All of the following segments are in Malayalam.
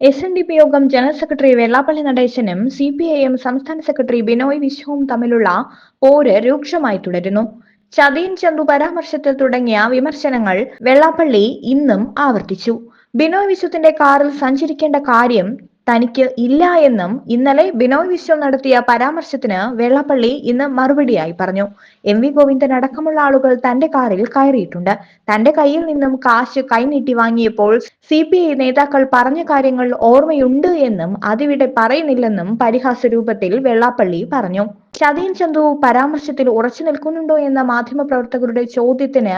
എസ് എൻ ഡി പി യോഗം ജനറൽ സെക്രട്ടറി വെള്ളാപ്പള്ളി നടേശനും സി പി ഐ എം സംസ്ഥാന സെക്രട്ടറി ബിനോയ് വിശ്വവും തമ്മിലുള്ള പോര് രൂക്ഷമായി തുടരുന്നു. ചതീൻ ചന്തു പരാമർശത്തിൽ തുടങ്ങിയ വിമർശനങ്ങൾ വെള്ളാപ്പള്ളി ഇന്നും ആവർത്തിച്ചു. ബിനോയ് വിശ്വത്തിന്റെ കാറിൽ സഞ്ചരിക്കേണ്ട കാര്യം തനിക്ക് ഇല്ല എന്നും ഇന്നലെ ബിനോയ് വിശ്വം നടത്തിയ പരാമർശത്തിന് വെള്ളാപ്പള്ളി ഇന്ന് മറുപടിയായി പറഞ്ഞു. എം വി ഗോവിന്ദൻ അടക്കമുള്ള ആളുകൾ തന്റെ കാറിൽ കയറിയിട്ടുണ്ട്. തന്റെ കയ്യിൽ നിന്നും കാശ് കൈനീട്ടി വാങ്ങിയപ്പോൾ സി പി ഐ നേതാക്കൾ പറഞ്ഞ കാര്യങ്ങൾ ഓർമ്മയുണ്ട് എന്നും അതിവിടെ പറയുന്നില്ലെന്നും പരിഹാസ രൂപത്തിൽ വെള്ളാപ്പള്ളി പറഞ്ഞു. ചതയൻ ചന്തു പരാമർശത്തിൽ ഉറച്ചു നിൽക്കുന്നുണ്ടോ എന്ന മാധ്യമപ്രവർത്തകരുടെ ചോദ്യത്തിന്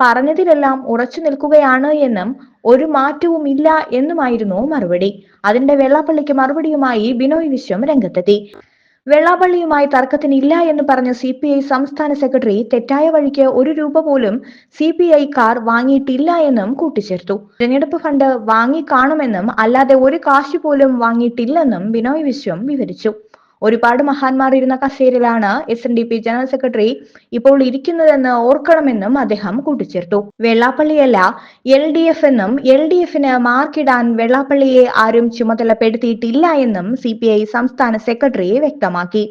പറഞ്ഞതിലെല്ലാം ഉറച്ചു നിൽക്കുകയാണ് എന്നും ഒരു മാറ്റവും ഇല്ല എന്നുമായിരുന്നു മറുപടി. അതിന്റെ വെള്ളാപ്പള്ളിക്ക് മറുപടിയുമായി ബിനോയ് വിശ്വം രംഗത്തെത്തി. വെള്ളാപ്പള്ളിയുമായി തർക്കത്തിനില്ല എന്ന് പറഞ്ഞ സി പി ഐ സംസ്ഥാന സെക്രട്ടറി തെറ്റായ വഴിക്ക് ഒരു രൂപ പോലും സി പി ഐ കാർ വാങ്ങിയിട്ടില്ല എന്നും കൂട്ടിച്ചേർത്തു. തിരഞ്ഞെടുപ്പ് ഫണ്ട് വാങ്ങിക്കാണുമെന്നും അല്ലാതെ ഒരു കാശ് പോലും വാങ്ങിയിട്ടില്ലെന്നും ബിനോയ് വിശ്വം വിവരിച്ചു. ഒരുപാട് മഹാന്മാർ ഇരുന്ന കസേരയിലാണ് S N D P general secretary ഇപ്പോൾ ഇരിക്കുന്നതെന്ന് ഓർക്കണമെന്നും അദ്ദേഹം കൂട്ടിച്ചേർത്തു. വെള്ളാപ്പള്ളിയല്ല എൽ ഡി എഫ് എന്നും എൽ ഡി എഫിന് മാർക്കിടാൻ വെള്ളാപ്പള്ളിയെ ആരും ചുമതലപ്പെടുത്തിയിട്ടില്ല എന്നും സി പി ഐ സംസ്ഥാന സെക്രട്ടറി വ്യക്തമാക്കി.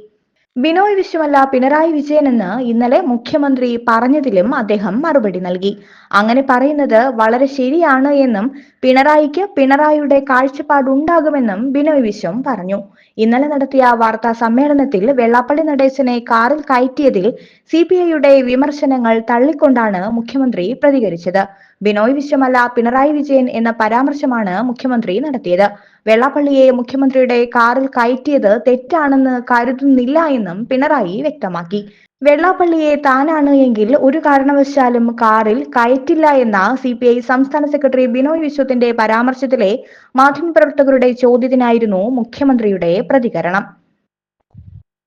ബിനോയ് വിശ്വമല്ല പിണറായി വിജയനെന്ന് ഇന്നലെ മുഖ്യമന്ത്രി പറഞ്ഞതിലും അദ്ദേഹം മറുപടി നൽകി. അങ്ങനെ പറയുന്നത് വളരെ ശരിയാണ് എന്നും പിണറായിക്ക് പിണറായിയുടെ കാഴ്ചപ്പാടുണ്ടാകുമെന്നും ബിനോയ് വിശ്വം പറഞ്ഞു. ഇന്നലെ നടത്തിയ വാർത്താ സമ്മേളനത്തിൽ വെള്ളാപ്പള്ളി നടേശനെ കാറിൽ കയറ്റിയതിൽ സി പി ഐയുടെ വിമർശനങ്ങൾ തള്ളിക്കൊണ്ടാണ് മുഖ്യമന്ത്രി പ്രതികരിച്ചത്. ബിനോയ് വിശ്വമല്ല പിണറായി വിജയൻ എന്ന പരാമർശമാണ് മുഖ്യമന്ത്രി നടത്തിയത്. വെള്ളാപ്പള്ളിയെ മുഖ്യമന്ത്രിയുടെ കാറിൽ കയറ്റിയത് തെറ്റാണെന്ന് കരുതുന്നില്ല എന്നും പിണറായി വ്യക്തമാക്കി. വെള്ളാപ്പള്ളിയെ താനാണ് എങ്കിൽ ഒരു കാരണവശാലും കാറിൽ കയറ്റില്ല എന്ന സി പി ഐ സംസ്ഥാന സെക്രട്ടറി ബിനോയ് വിശ്വത്തിന്റെ പരാമർശത്തിലെ മാധ്യമപ്രവർത്തകരുടെ ചോദ്യത്തിനായിരുന്നു മുഖ്യമന്ത്രിയുടെ പ്രതികരണം.